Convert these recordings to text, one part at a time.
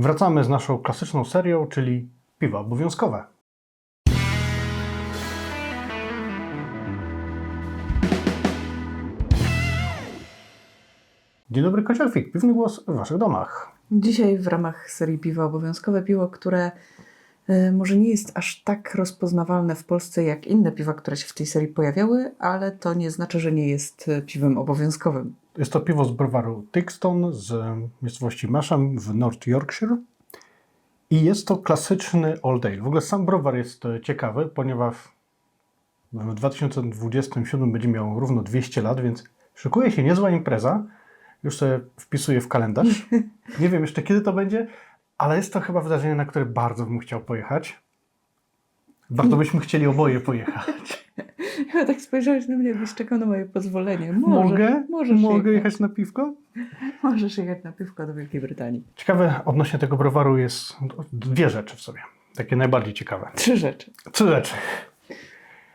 Wracamy z naszą klasyczną serią, czyli piwa obowiązkowe. Dzień dobry, Kocielfik. Piwny głos w Waszych domach. Dzisiaj w ramach serii piwa obowiązkowe piwo, które e, może nie jest aż tak rozpoznawalne w Polsce jak inne piwa, które się w tej serii pojawiały, ale to nie znaczy, że nie jest e, piwem obowiązkowym. Jest to piwo z browaru Tixton z miejscowości Masham w North Yorkshire. I jest to klasyczny Old Ale. W ogóle sam browar jest e, ciekawy, ponieważ w 2027 będzie miał równo 200 lat, więc szykuje się niezła impreza. Już sobie wpisuję w kalendarz. Nie wiem jeszcze kiedy to będzie, ale jest to chyba wydarzenie, na które bardzo bym chciał pojechać. Bardzo byśmy chcieli oboje pojechać. Chyba tak spojrzałeś na mnie, jakbyś czekał na moje pozwolenie. Może, Mogę? Możesz Mogę jechać. jechać na piwko? Możesz jechać na piwko do Wielkiej Brytanii. Ciekawe odnośnie tego browaru jest dwie rzeczy w sobie. Takie najbardziej ciekawe. Trzy rzeczy. Trzy rzeczy.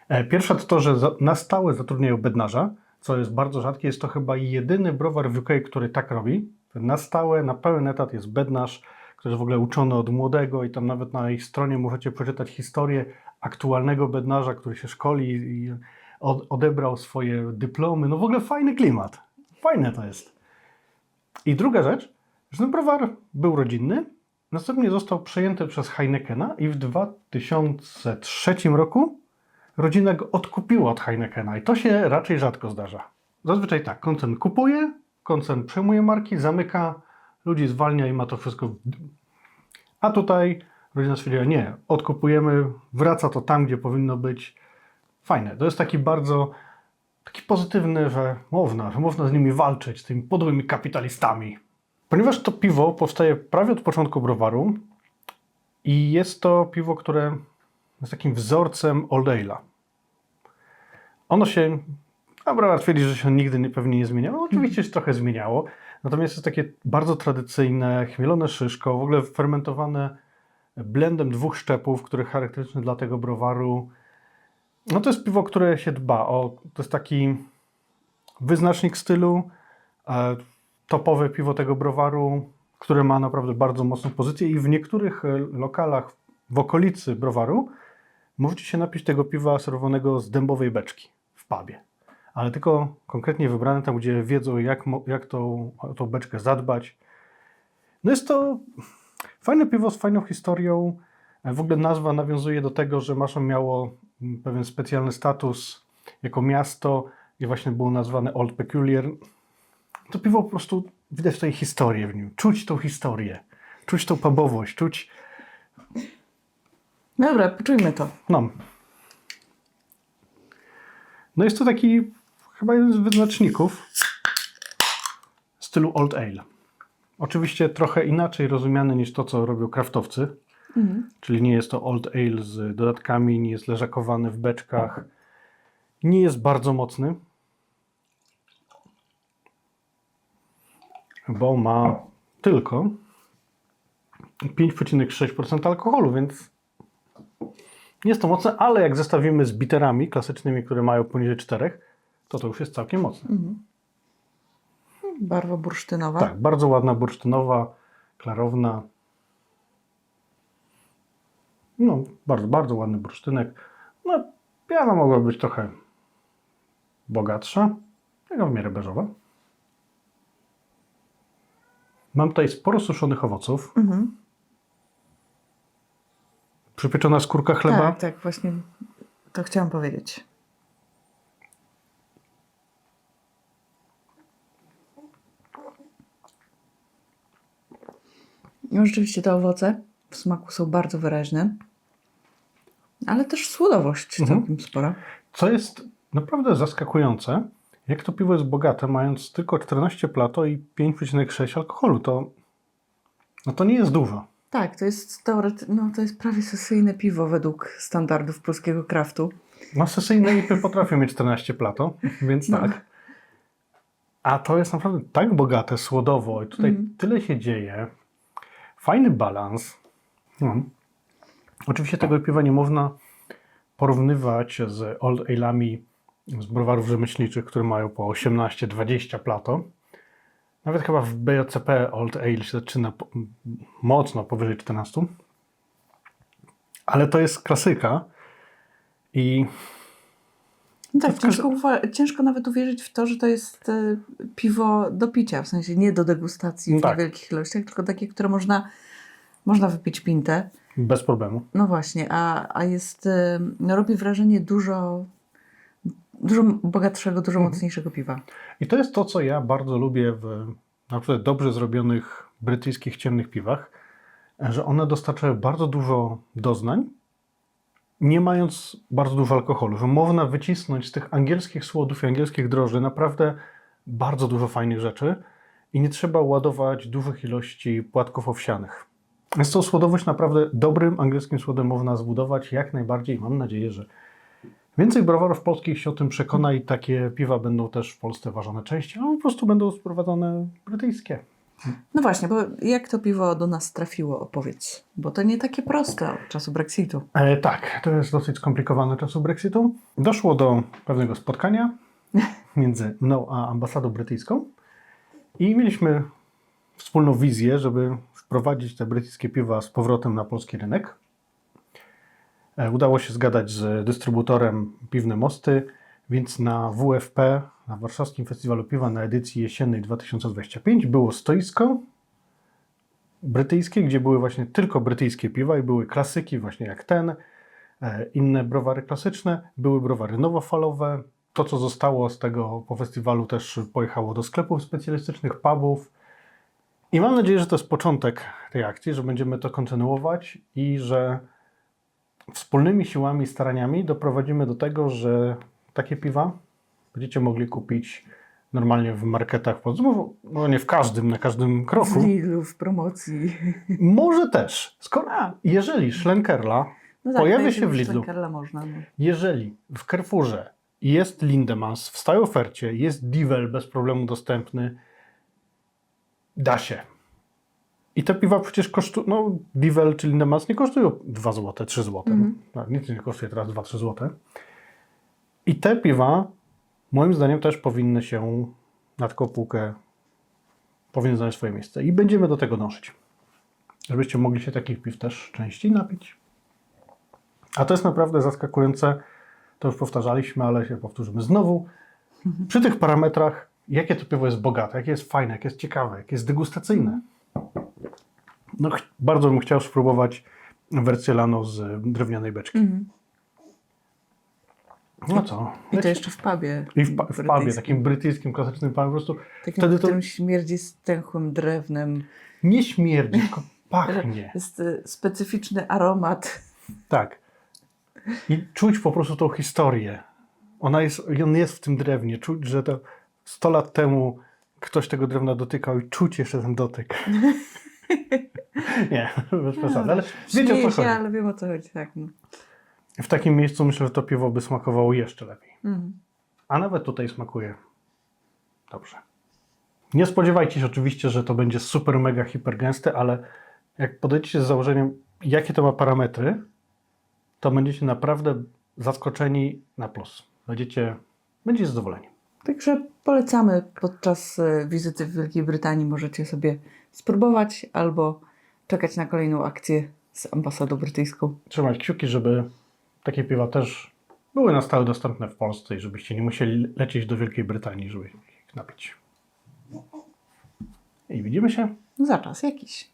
E, Pierwsza to to, że za- na stałe zatrudniają bednarza, co jest bardzo rzadkie. Jest to chyba jedyny browar w UK, który tak robi. Na stałe, na pełen etat jest bednarz, który jest w ogóle uczony od młodego i tam nawet na ich stronie możecie przeczytać historię aktualnego bednarza, który się szkoli i od, odebrał swoje dyplomy. No w ogóle fajny klimat. Fajne to jest. I druga rzecz, że ten browar był rodzinny, następnie został przejęty przez Heinekena i w 2003 roku rodzina go odkupiła od Heinekena i to się raczej rzadko zdarza. Zazwyczaj tak, koncern kupuje, koncern przejmuje marki, zamyka, ludzi zwalnia i ma to wszystko. A tutaj rodzina stwierdziła, nie, odkupujemy, wraca to tam, gdzie powinno być. Fajne. To jest taki bardzo taki pozytywny, że można, że można z nimi walczyć, z tymi podłymi kapitalistami. Ponieważ to piwo powstaje prawie od początku browaru i jest to piwo, które jest takim wzorcem Old Ale'a. Ono się, a browar twierdzi, że się nigdy nie, pewnie nie zmieniało. Oczywiście się trochę zmieniało, natomiast jest takie bardzo tradycyjne, chmielone szyszko, w ogóle fermentowane blendem dwóch szczepów, który charakterystyczny dla tego browaru. No to jest piwo, które się dba o, to jest taki wyznacznik stylu, e, topowe piwo tego browaru, które ma naprawdę bardzo mocną pozycję i w niektórych e, lokalach w okolicy browaru możecie się napić tego piwa serwowanego z dębowej beczki w pubie. Ale tylko konkretnie wybrane tam, gdzie wiedzą jak, jak tą, tą beczkę zadbać. No jest to fajne piwo z fajną historią. E, W ogóle nazwa nawiązuje do tego, że Maszą miało mm, pewien specjalny status jako miasto i właśnie było nazwane Old Peculiar. To piwo po prostu widać tutaj historię w nim. Czuć tą historię, czuć tą pubowość, czuć. Dobra, poczujmy to. No. No jest to taki chyba jeden z wyznaczników stylu Old Ale. Oczywiście trochę inaczej rozumiany niż to, co robią kraftowcy. Mhm. Czyli nie jest to Old Ale z dodatkami, nie jest leżakowany w beczkach. Nie jest bardzo mocny. Bo ma tylko 5,6% alkoholu, więc nie jest to mocne, ale jak zestawimy z biterami klasycznymi, które mają poniżej 4, to to już jest całkiem mocne. Barwa bursztynowa. Tak, bardzo ładna, bursztynowa, klarowna. No, bardzo, bardzo ładny bursztynek. No, piana mogła być trochę bogatsza, taka w miarę beżowa. Mam tutaj sporo suszonych owoców. Mhm. Przypieczona skórka chleba. Tak, tak, właśnie to chciałam powiedzieć. No rzeczywiście te owoce w smaku są bardzo wyraźne, ale też słodowość Mhm. całkiem spora. Co jest naprawdę zaskakujące, jak to piwo jest bogate, mając tylko 14 plato i 5,6 alkoholu, to, no to nie jest dużo. Tak, to jest no, to jest prawie sesyjne piwo według standardów polskiego kraftu. No sesyjne ipy potrafią mieć 14 plato, więc No. tak. A to jest naprawdę tak bogate słodowo i tutaj Mhm. tyle się dzieje. Fajny balans. No. Oczywiście tego piwa nie można porównywać z Old Ale'ami z browarów rzemieślniczych, które mają po 18-20 plato. Nawet chyba w BJCP Old Ale się zaczyna po, mocno powyżej 14. Ale to jest klasyka i No tak, ciężko, ciężko nawet uwierzyć w to, że to jest e, piwo do picia, w sensie nie do degustacji No w tak. niewielkich ilościach, tylko takie, które można, można wypić pintę. bez problemu. No właśnie, a, a jest, e, no robi wrażenie dużo, dużo bogatszego, dużo Mhm. mocniejszego piwa. I to jest to, co ja bardzo lubię w na przykład dobrze zrobionych brytyjskich ciemnych piwach, że one dostarczają bardzo dużo doznań, nie mając bardzo dużo alkoholu. Że można wycisnąć z tych angielskich słodów i angielskich droży naprawdę bardzo dużo fajnych rzeczy i nie trzeba ładować dużych ilości płatków owsianych. Jest to słodowość naprawdę dobrym angielskim słodem można zbudować jak najbardziej. Mam nadzieję, że Więcej browarów polskich się o tym przekona i takie piwa będą też w Polsce ważone częściej, albo po prostu będą sprowadzone brytyjskie. No właśnie, bo jak to piwo do nas trafiło, opowiedz. Bo to nie takie proste od czasu Brexitu. E, tak, to jest dosyć skomplikowane czasu Brexitu. Doszło do pewnego spotkania między mną a ambasadą brytyjską i mieliśmy wspólną wizję, żeby wprowadzić te brytyjskie piwa z powrotem na polski rynek. E, Udało się zgadać z dystrybutorem Piwne Mosty, więc na WFP, na Warszawskim Festiwalu Piwa na edycji jesiennej 2025 było stoisko brytyjskie, gdzie były właśnie tylko brytyjskie piwa i były klasyki właśnie jak ten, e, inne browary klasyczne, były browary nowofalowe. To, co zostało z tego po festiwalu też pojechało do sklepów specjalistycznych, pubów. I mam nadzieję, że to jest początek tej akcji, że będziemy to kontynuować i że wspólnymi siłami i staraniami doprowadzimy do tego, że takie piwa będziecie mogli kupić normalnie w marketach, no, no nie w każdym, na każdym kroku. W Lidlu, w promocji. Może też. Skoro, A. jeżeli Schlenkerla, No Pojawia na się w Lidlu. Można. No. jeżeli w Carrefourze jest Lindemans w stałej ofercie, jest Divel bez problemu dostępny, da się. I te piwa przecież kosztują, no Divel czy Lindemans nie kosztują 2 zł, 3 zł. Mhm. No, nic nie kosztuje teraz 2-3 zł. I te piwa moim zdaniem też powinny się na taką półkę powinny znaleźć swoje miejsce. I będziemy do tego dążyć. Żebyście mogli się takich piw też częściej napić. A to jest naprawdę zaskakujące. To już powtarzaliśmy, ale się powtórzymy znowu. Przy tych parametrach, jakie to piwo jest bogate, jakie jest fajne, jakie jest ciekawe, jakie jest degustacyjne. No, bardzo bym chciał spróbować wersję Lano z drewnianej beczki. Mhm. No co? I to jeszcze w pubie. I w, w pubie, takim brytyjskim, klasycznym pubie, po prostu Takim, wtedy to śmierdzi stęchłym drewnem. nie śmierdzi, tylko pachnie. Jest y, specyficzny aromat. Tak. I czuć po prostu tą historię. Ona jest, on jest w tym drewnie. Czuć, że to 100 lat temu ktoś tego drewna dotykał i czuć jeszcze ten dotyk. Nie, bez przesady, ale wiecie o co się, chodzi. ale wiem o co chodzi. Tak. No. W takim miejscu myślę, że to piwo by smakowało jeszcze lepiej. Mhm. A nawet tutaj smakuje dobrze. Nie spodziewajcie się oczywiście, że to będzie super, mega, hiper gęste, ale jak podejdziecie z założeniem, jakie to ma parametry, to będziecie naprawdę zaskoczeni na plus. Będziecie, będziecie zadowoleni. Także polecamy podczas y, wizyty w Wielkiej Brytanii. Możecie sobie spróbować albo czekać na kolejną akcję z ambasadą brytyjską. Trzymać kciuki, żeby takie piwa też były na stałe dostępne w Polsce i żebyście nie musieli lecieć do Wielkiej Brytanii, żeby ich napić. I widzimy się Za czas jakiś.